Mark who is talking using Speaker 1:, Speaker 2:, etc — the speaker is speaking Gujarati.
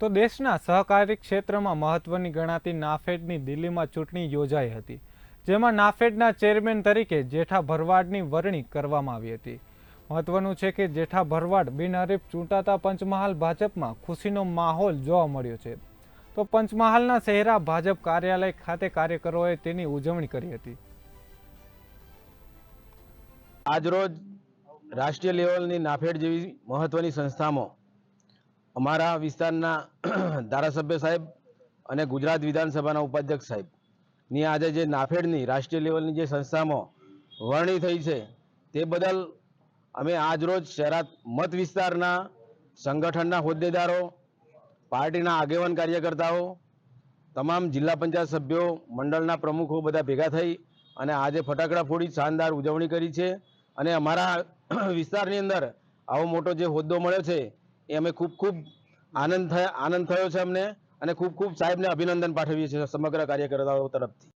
Speaker 1: તો દેશના સહકારી ક્ષેત્રમાં મહત્વની ગણાતી નાફેડની દિલ્હીમાં ચૂંટણી યોજાઈ હતી, જેમાં નાફેડના ચેરમેન તરીકે જેઠા ભરવાડની વરણી કરવામાં આવી હતી. મહત્વનું છે કે જેઠા ભરવાડ બિનહરીફ ચૂંટાતા પંચમહાલ ભાજપમાં ખુશીનો માહોલ જોવા મળ્યો છે. તો પંચમહાલના શહેરા ભાજપ કાર્યાલય ખાતે કાર્યકરોએ તેની ઉજવણી કરી હતી.
Speaker 2: આજરોજ રાષ્ટ્રીય લેવલની નાફેડ જેવી મહત્વની સંસ્થામાં અમારા વિસ્તારના ધારાસભ્ય સાહેબ અને ગુજરાત વિધાનસભાના ઉપાધ્યક્ષ સાહેબ. ની આજે જે નાફેડની રાષ્ટ્રીય લેવલની જે સંસ્થામાં વરણી થઈ છે, તે બદલ અમે આજરોજ શહેરાત મત વિસ્તારના સંગઠનના હોદ્દેદારો, પાર્ટીના આગેવાન કાર્યકર્તાઓ, તમામ જિલ્લા પંચાયત સભ્યો, મંડળના પ્રમુખો બધા ભેગા થઈ અને આજે ફટાકડા ફોડી શાનદાર ઉજવણી કરી છે. અને અમારા વિસ્તારની અંદર આવો મોટો જે હોદ્દો મળ્યો છે એ અમે ખૂબ ખૂબ આનંદ થયા, આનંદ થયો છે અમને અને ખૂબ ખૂબ સાહેબને અભિનંદન પાઠવીએ છીએ સમગ્ર કાર્યકર્તાઓ તરફથી.